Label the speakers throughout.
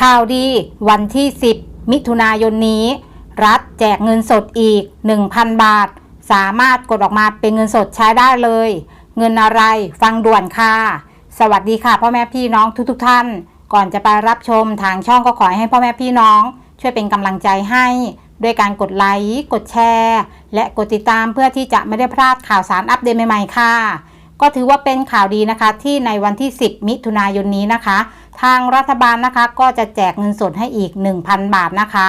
Speaker 1: ข่าวดีวันที่ 10 มิถุนายนนี้ รัฐแจกเงินสดอีก 1,000 บาท สามารถกดออกมาเป็นเงินสดใช้ได้เลย เงินอะไรฟังด่วนค่ะ สวัสดีค่ะพ่อแม่พี่น้องทุกๆทท่าน ก่อนจะไปรับชมทางช่องก็ขอให้พ่อแม่พี่น้อง ช่วยเป็นกำลังใจให้ด้วยการกดไลค์ กดแชร์ และกดติดตามเพื่อที่จะไม่ได้พลาดข่าวสารอัปเดตใหม่ๆค่ะ ก็ถือว่าเป็นข่าวดีนะคะที่ในวันที่ 10 มิถุนายนนี้นะคะ ทางรัฐบาลนะคะก็จะแจกเงินสดให้อีก 1,000 บาทนะคะ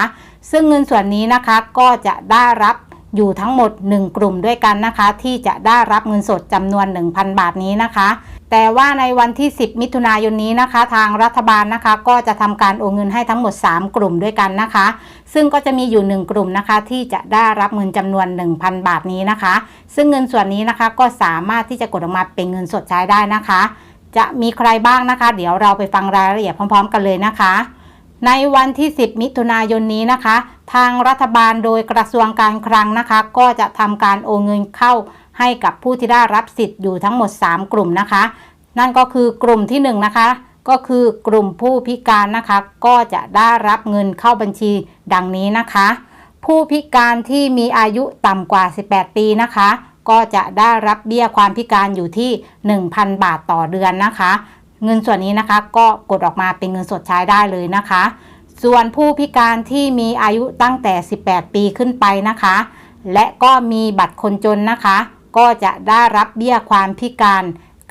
Speaker 1: ซึ่งเงินส่วนนี้นะคะก็จะได้รับอยู่ทั้งหมด 1 กลุ่มด้วยกันนะคะ ที่จะได้รับเงินสดจำนวน 1,000 บาทนี้นะคะ แต่ว่าในวันที่ 10 มิถุนายนนี้นะคะ ทางรัฐบาลนะคะ ก็จะทำการโอนเงินให้ทั้งหมด 3 กลุ่มด้วยกันนะคะ ซึ่งก็จะมีอยู่ 1 กลุ่มนะคะ ที่จะได้รับเงินจำนวน 1,000 บาทนี้นะคะ ซึ่งเงินส่วนนี้นะคะก็สามารถที่จะกดออกมาเป็นเงินสดใช้ได้นะคะ จะมีใครบ้างนะคะ เดี๋ยวเราไปฟังรายละเอียดพร้อม ๆ กันเลยนะคะ ในวันที่ 10 มิถุนายนนี้นะคะ ทางรัฐบาลโดยกระทรวงการคลังนะคะ ก็จะทำการโอนเงินเข้า ให้กับผู้ที่ได้รับสิทธิ์อยู่ทั้งหมด 3 กลุ่มนะคะ นั่นก็คือกลุ่มที่1นนะคะก็คือกลุ่มผู้พิการนะคะ ก็จะได้รับเงินเข้าบัญชีดังนี้นะคะ ผู้พิการที่มีอายุต่ำกว่า 18 ปีนะคะ ก็จะได้รับเบี้ยความพิการอยู่ที่ 1,000 บาทต่อเดือนนะคะ เงินส่วนนี้นะคะก็กดออกมาเป็นเงินสดใช้ได้เลยนะคะ ส่วนผู้พิการที่มีอายุตั้งแต่ 18 ปีขึ้นไปนะคะ และก็มีบัตรคนจนนะคะ ก็จะได้รับเบี้ยความพิการ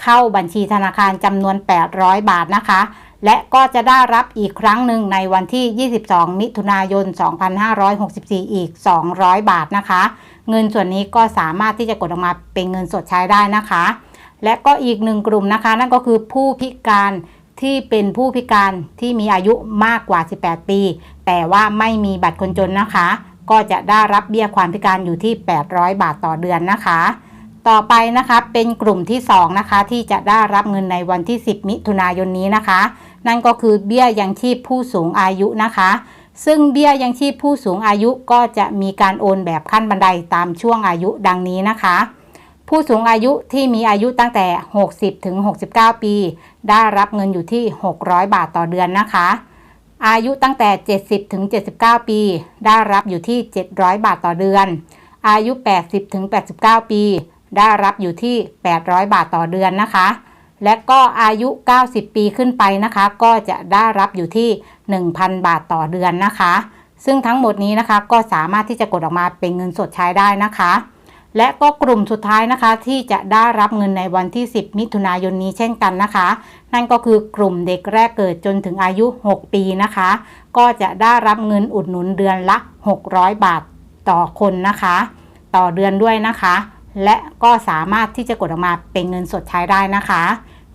Speaker 1: เข้าบัญชีธนาคารจำนวน 800 บาทนะคะ และก็จะได้รับอีกครั้งหนึ่งในวันที่ 22 มิถุนายน 2564 อีก 200 บาทนะคะ เงินส่วนนี้ก็สามารถที่จะกดออกมาเป็นเงินสดใช้ได้นะคะ และก็อีกหนึ่งกลุ่มนะคะ นั่นก็คือผู้พิการที่เป็นผู้พิการที่มีอายุมากกว่า 18 ปี แต่ว่าไม่มีบัตรคนจนนะคะ ก็จะได้รับเบี้ยความพิการอยู่ที่ 800 บาทต่อเดือนนะคะ ต่อไปนะคะเป็นกลุ่มที่ 2 นะคะ ที่จะได้รับเงินในวันที่ 10 มิถุนายนนี้นะคะ นั่นก็คือเบี้ยยังชีพผู้สูงอายุนะคะ ซึ่งเบี้ยยังชีพผู้สูงอายุก็จะมีการโอนแบบขั้นบันไดตามช่วงอายุดังนี้นะคะ ผู้สูงอายุที่มีอายุตั้งแต่ 60 ถึง 69 ปี ได้รับเงินอยู่ที่ 600 บาทต่อเดือนนะคะ อายุตั้งแต่ 70 ถึง 79 ปี ได้รับอยู่ที่ 700 บาทต่อเดือน อายุ 80 ถึง 89 ปี ได้รับอยู่ที่ 800 บาทต่อเดือนนะคะ และก็อายุ 90 ปีขึ้นไปนะคะ ก็จะได้รับอยู่ที่ 1,000 บาทต่อเดือนนะคะ ซึ่งทั้งหมดนี้นะคะก็สามารถที่จะกดออกมาเป็นเงินสดใช้ได้นะคะ และก็กลุ่มสุดท้ายนะคะ ที่จะได้รับเงินในวันที่ 10 มิถุนายนนี้เช่นกันนะคะ นั่นก็คือกลุ่มเด็กแรกเกิดจนถึงอายุ 6 ปีนะคะ ก็จะได้รับเงินอุดหนุนเดือนละ 600 บาทต่อคนนะคะ ต่อเดือนด้วยนะคะ และก็สามารถที่จะกดออกมาเป็นเงินสดใช้ได้นะคะ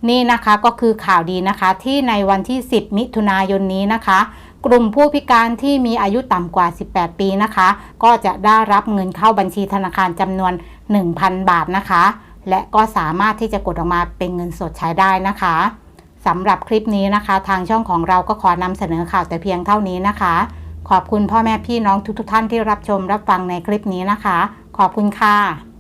Speaker 1: นี่นะคะก็คือข่าวดีนะคะที่ในวันที่ 10 มิถุนายนนี้นะคะ กลุ่มผู้พิการที่มีอายุต่ำกว่า 18 ปีนะคะ ก็จะได้รับเงินเข้าบัญชีธนาคารจำนวน 1,000 บาทนะคะ และก็สามารถที่จะกดออกมาเป็นเงินสดใช้ได้นะคะสำหรับคลิปนี้นะคะ ทางช่องของเราก็ขอนำเสนอข่าวแต่เพียงเท่านี้นะคะ ขอบคุณพ่อแม่พี่น้องทุกๆทท่านที่รับชมรับฟังในคลิปนี้นะคะ ขอบคุณค่ะ